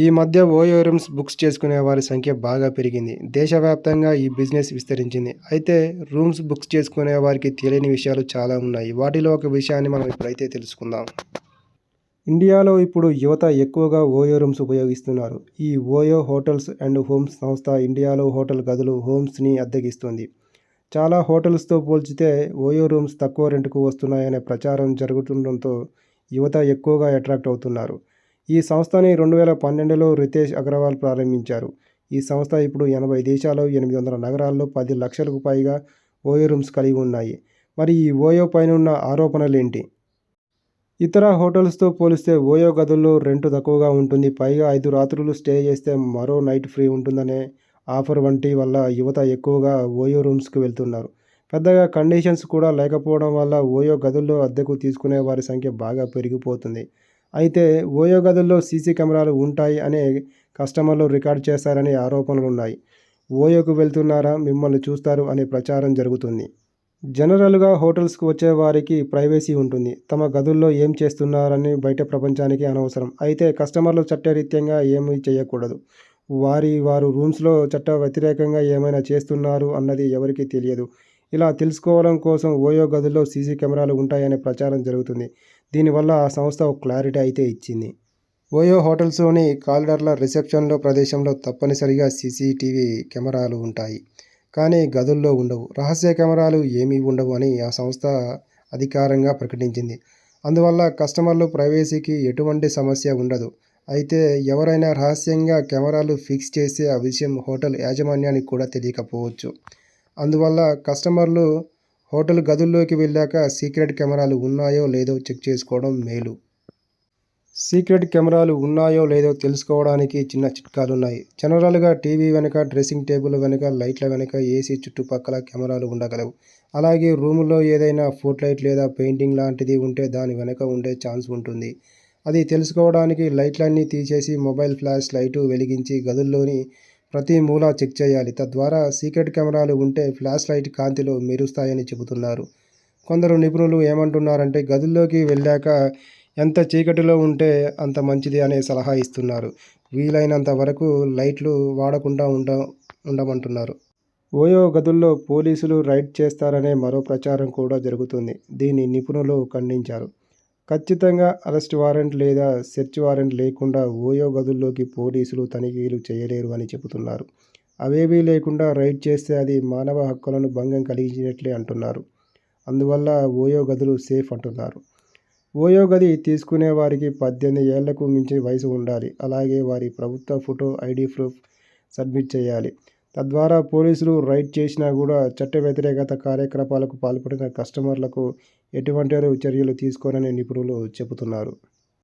ఈ మధ్య OYO rooms books చేసుకునే వారి సంఖ్య బాగా పెరిగింది. దేశవ్యాప్తంగా ఈ బిజినెస్ విస్తరించింది. అయితే రూమ్స్ బుక్స్ చేసుకునే వారికి తెలియని విషయాలు చాలా ఉన్నాయి. వాటిలో ఒక విషయాన్ని మనం ఇప్పుడైతే తెలుసుకుందాం. ఇండియాలో ఇప్పుడు యువత ఎక్కువగా ఓయో రూమ్స్ ఉపయోగిస్తున్నారు. ఈ ఓయో హోటల్స్ అండ్ హోమ్స్ సంస్థ ఇండియాలో హోటల్ గదులు హోమ్స్ని అద్దెకిస్తుంది. చాలా హోటల్స్తో పోల్చితే ఓయో రూమ్స్ తక్కువ రెంట్కు వస్తున్నాయనే ప్రచారం జరుగుతుండటంతో యువత ఎక్కువగా అట్రాక్ట్ అవుతున్నారు. ఈ సంస్థని రెండు వేల పన్నెండులో రితేష్ అగర్వాల్ ప్రారంభించారు. ఈ సంస్థ ఇప్పుడు ఎనభై దేశాలు ఎనిమిది వందల నగరాల్లో పది లక్షలకు పైగా ఓయో రూమ్స్ కలిగి ఉన్నాయి. మరి ఈ ఓయో పైన ఉన్న ఆరోపణలేంటి? ఇతర హోటల్స్తో పోలిస్తే ఓయో గదుల్లో రెంటు తక్కువగా ఉంటుంది. పైగా ఐదు రాత్రులు స్టే చేస్తే మరో నైట్ ఫ్రీ ఉంటుందనే ఆఫర్ వంటి వల్ల యువత ఎక్కువగా ఓయో రూమ్స్కి వెళ్తున్నారు. పెద్దగా కండిషన్స్ కూడా లేకపోవడం వల్ల ఓయో గదుల్లో అద్దెకు తీసుకునే వారి సంఖ్య బాగా పెరిగిపోతుంది. అయితే ఓయో గదుల్లో సీసీ కెమెరాలు ఉంటాయి అనే కస్టమర్లు రికార్డ్ చేస్తారనే ఆరోపణలు ఉన్నాయి. ఓయోకు వెళ్తున్నారా? మిమ్మల్ని చూస్తారు అనే ప్రచారం జరుగుతుంది. జనరల్గా హోటల్స్కి వచ్చే వారికి ప్రైవసీ ఉంటుంది. తమ గదుల్లో ఏం చేస్తున్నారని బయట ప్రపంచానికి అనవసరం. అయితే కస్టమర్లు చట్టరీత్యంగా ఏమీ చేయకూడదు. వారి వారు రూమ్స్లో చట్ట వ్యతిరేకంగా ఏమైనా చేస్తున్నారు అన్నది ఎవరికీ తెలియదు. ఇలా తెలుసుకోవడం కోసం ఓయో గదుల్లో సీసీ కెమెరాలు ఉంటాయనే ప్రచారం జరుగుతుంది. దీనివల్ల ఆ సంస్థ ఒక క్లారిటీ అయితే ఇచ్చింది. ఓయో హోటల్స్లోని కారిడార్ల రిసెప్షన్లో ప్రదేశంలో తప్పనిసరిగా సీసీటీవీ కెమెరాలు ఉంటాయి. కానీ గదుల్లో ఉండవు. రహస్య కెమెరాలు ఏమీ ఉండవు అని ఆ సంస్థ అధికారంగా ప్రకటించింది. అందువల్ల కస్టమర్లు ప్రైవసీకి ఎటువంటి సమస్య ఉండదు. అయితే ఎవరైనా రహస్యంగా కెమెరాలు ఫిక్స్ చేసే ఆ విషయం హోటల్ యాజమాన్యానికి కూడా తెలియకపోవచ్చు. అందువల్ల కస్టమర్లు హోటల్ గదుల్లోకి వెళ్ళాక సీక్రెట్ కెమెరాలు ఉన్నాయో లేదో చెక్ చేసుకోవడం మేలు. సీక్రెట్ కెమెరాలు ఉన్నాయో లేదో తెలుసుకోవడానికి చిన్న చిట్కాలు ఉన్నాయి జనరల్గా టీవీ వెనుక డ్రెస్సింగ్ టేబుల్ వెనుక లైట్ల వెనుక ఏసీ చుట్టుపక్కల కెమెరాలు ఉండగలవు. అలాగే రూములో ఏదైనా ఫుట్ లైట్ లేదా పెయింటింగ్ లాంటిది ఉంటే దాని వెనుక ఉండే ఛాన్స్ ఉంటుంది. అది తెలుసుకోవడానికి లైట్లన్నీ తీసేసి మొబైల్ ఫ్లాష్ లైటు వెలిగించి గదుల్లోని ప్రతి మూల చెక్ చేయాలి. తద్వారా సీక్రెట్ కెమెరాలు ఉంటే ఫ్లాష్ లైట్ కాంతిలో మెరుస్తాయని చెబుతున్నారు. కొందరు నిపుణులు ఏమంటున్నారంటే గదుల్లోకి వెళ్ళాక ఎంత చీకటిలో ఉంటే అంత మంచిది అనే సలహా ఇస్తున్నారు. వీలైనంత వరకు లైట్లు వాడకుండా ఉండ ఉండమంటున్నారు. ఓయో గదుల్లో పోలీసులు రైడ్ చేస్తారనే మరో ప్రచారం కూడా జరుగుతుంది. దీన్ని నిపుణులు ఖండించారు. ఖచ్చితంగా అరెస్ట్ వారెంట్ లేదా సెర్చ్ వారెంట్ లేకుండా ఓయో గదుల్లోకి పోలీసులు తనిఖీలు చేయలేరు అని చెబుతున్నారు. అవేవీ లేకుండా రైడ్ చేస్తే అది మానవ హక్కులను భంగం కలిగించినట్లే అంటున్నారు. అందువల్ల ఓయో గదులు సేఫ్ అంటున్నారు. ఓయో గది తీసుకునే వారికి పద్దెనిమిది ఏళ్ళకు మించి వయసు ఉండాలి. అలాగే వారి ప్రభుత్వ ఫోటో ఐడి ప్రూఫ్ సబ్మిట్ చేయాలి. తద్వారా పోలీసులు రైడ్ చేసినా కూడా చట్ట వ్యతిరేకత కార్యకలాపాలకు పాల్పడిన కస్టమర్లకు ఎటువంటి చర్యలు తీసుకోరని నిపుణులు చెబుతున్నారు.